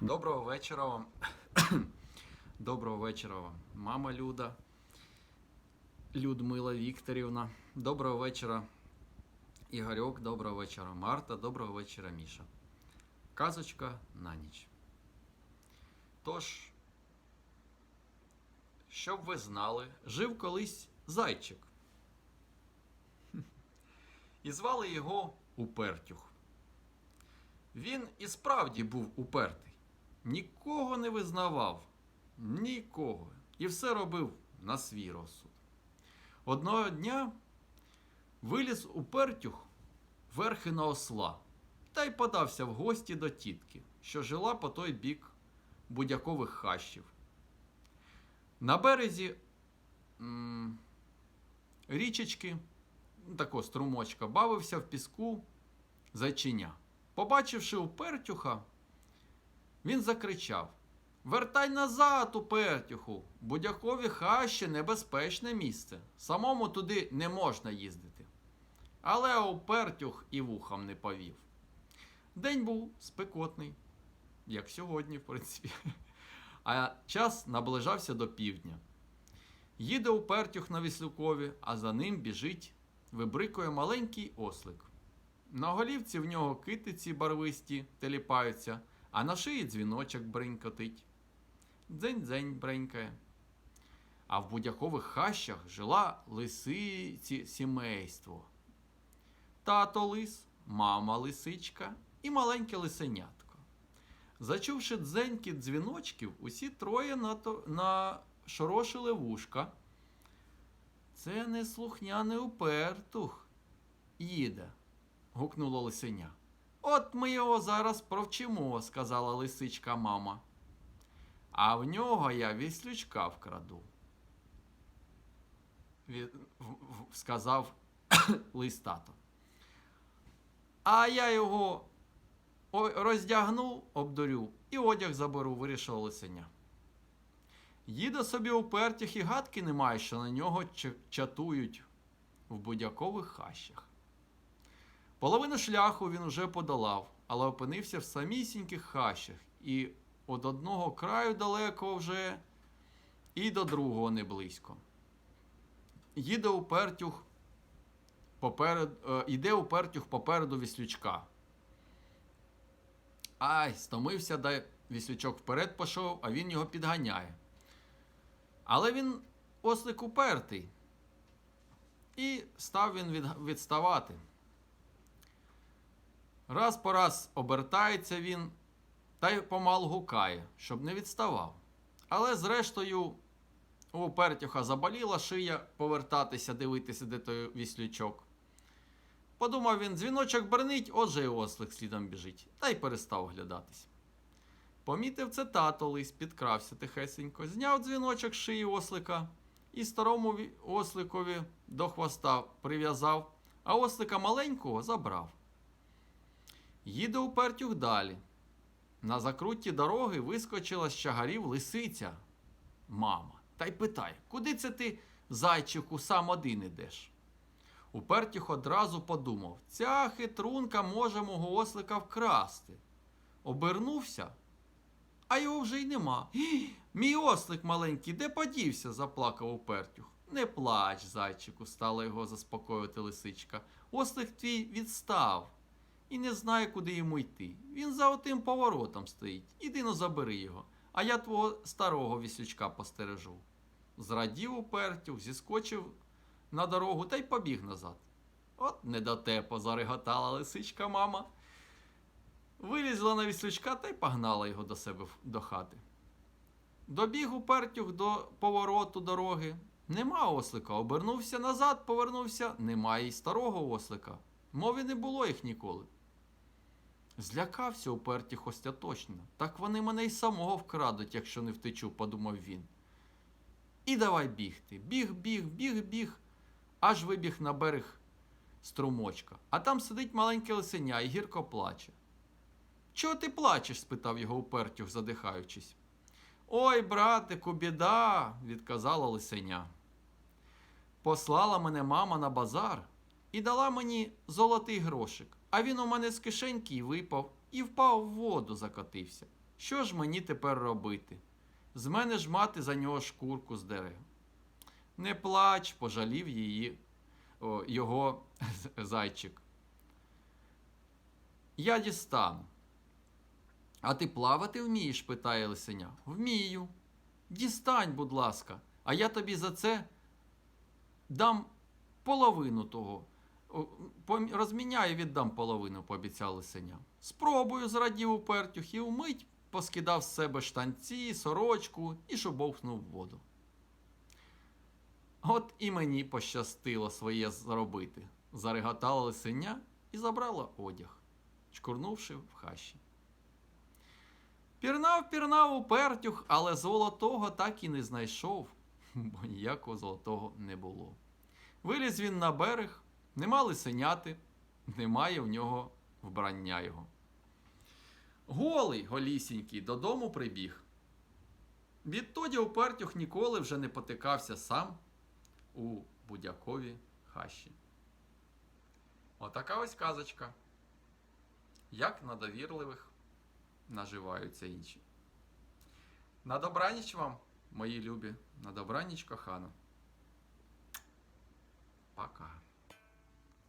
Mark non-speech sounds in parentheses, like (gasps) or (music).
Доброго вечора вам. (coughs) Доброго вечора вам, мама Люда, Людмила Вікторівна. Доброго вечора, Ігорьок. Доброго вечора, Марта. Доброго вечора, Міша. Казочка на ніч. Тож, щоб ви знали, жив колись зайчик. (laughs) І звали його Упертюх. Він і справді був упертий. Нікого не визнавав, нікого. І все робив на свій розсуд. Одного дня виліз упертюх верхи на осла та й подався в гості до тітки, що жила по той бік будякових хащів. На березі м- річечки, такого струмочка, бавився в піску зайчиня. Побачивши упертюха, він закричав: Вертай назад, упертюху! Будякові хащі небезпечне місце. Самому туди не можна їздити. Але упертюх і вухом не повів. День був спекотний, як сьогодні, в принципі. (laughs) А час наближався до півдня. Їде упертюх на Віслюкові, а за ним біжить, вибрикує маленький ослик. На голівці в нього китиці барвисті теліпаються, а на шиї дзвіночок бринькотить. Дзень-дзень бренькає. А в будякових хащах жила лисиці сімейство. Тато лис, мама лисичка і маленьке лисенятко. Зачувши дзеньки дзвіночків, усі троє нашорошили вушка. Це не слухняний упертух їде гукнуло лисеня. От ми його зараз провчимо, сказала лисичка мама. А в нього я віслючка вкраду. Сказав (coughs) лис тато. А я його роздягну, обдурю і одяг заберу, вирішила лисеня. Їде собі упертіх і гадки немає, що на нього чатують в будякових хащах. Половину шляху він уже подолав, але опинився в самісіньких хащах, і від одного краю далеко вже, і до другого не близько. Їде упертюх поперед, е, іде упертюх попереду віслючка. Ай, стомився, дай віслючок вперед пішов, а він його підганяє. Але він ослик упертий. І став він від, відставати. Раз по раз обертається він та й помалу гукає, щоб не відставав. Але зрештою у Опертюха заболіла шия повертатися, дивитися, де той віслючок. Подумав він, дзвіночок бернить, отже й ослик слідом біжить, та й перестав глядатись. Помітив це тато лис, підкрався тихесенько, зняв дзвіночок з шиї ослика і старому осликові до хвоста прив'язав, а ослика маленького забрав. Їде упертюх далі. На закрутті дороги вискочила з чагарів лисиця, мама, та й питає, куди це ти, зайчику, сам один ідеш? Упертюх одразу подумав, ця хитрунка може мого ослика вкрасти. Обернувся, а його вже й нема. «Гі! (gasps) Мій ослик маленький, де подівся? заплакав Упертюх. Не плач, зайчику, стала його заспокоювати лисичка. Ослик твій відстав і не знає, куди йому йти. Він за отим поворотом стоїть. Іди но забери його, а я твого старого віслючка постережу. Зрадів упертюх, зіскочив на дорогу та й побіг назад. От не до те позареготала лисичка мама. Вилізла на віслючка та й погнала його до себе до хати. Добіг упертюх до повороту дороги. Нема ослика. Обернувся назад, повернувся. Немає й старого ослика. Мови не було їх ніколи. Злякався упертіх остаточно. Так вони мене й самого вкрадуть, якщо не втечу, подумав він. І давай бігти. Біг, біг, біг, біг, аж вибіг на берег струмочка. А там сидить маленьке лисеня і гірко плаче. Чого ти плачеш? спитав його упертюх, задихаючись. Ой, братику, біда, відказала лисеня. Послала мене мама на базар і дала мені золотий грошик, а він у мене з кишеньки випав і впав в воду, закотився. Що ж мені тепер робити? З мене ж мати за нього шкурку здере. Не плач, пожалів її о, його (laughs) зайчик. Я дістану. А ти плавати вмієш? питає лисеня. Вмію. Дістань, будь ласка, а я тобі за це дам половину того. Розміняю, віддам половину, пообіцяв лисеня. Спробую, зрадів упертюх, і вмить поскидав з себе штанці, сорочку і шубовхнув воду. От і мені пощастило своє зробити. Зареготала лисеня і забрала одяг, чкурнувши в хащі. Пірнав, пірнав упертюх, але золотого так і не знайшов, (laughs) бо ніякого золотого не було. Виліз він на берег, нема лисеняти, немає в нього вбрання його. Голий, голісінький, додому прибіг. Відтоді упертюх ніколи вже не потикався сам у будякові хащі. Отака ось казочка. Як на довірливих наживаються інші. На добраніч вам, мої любі, на добраніч кохана. Пока.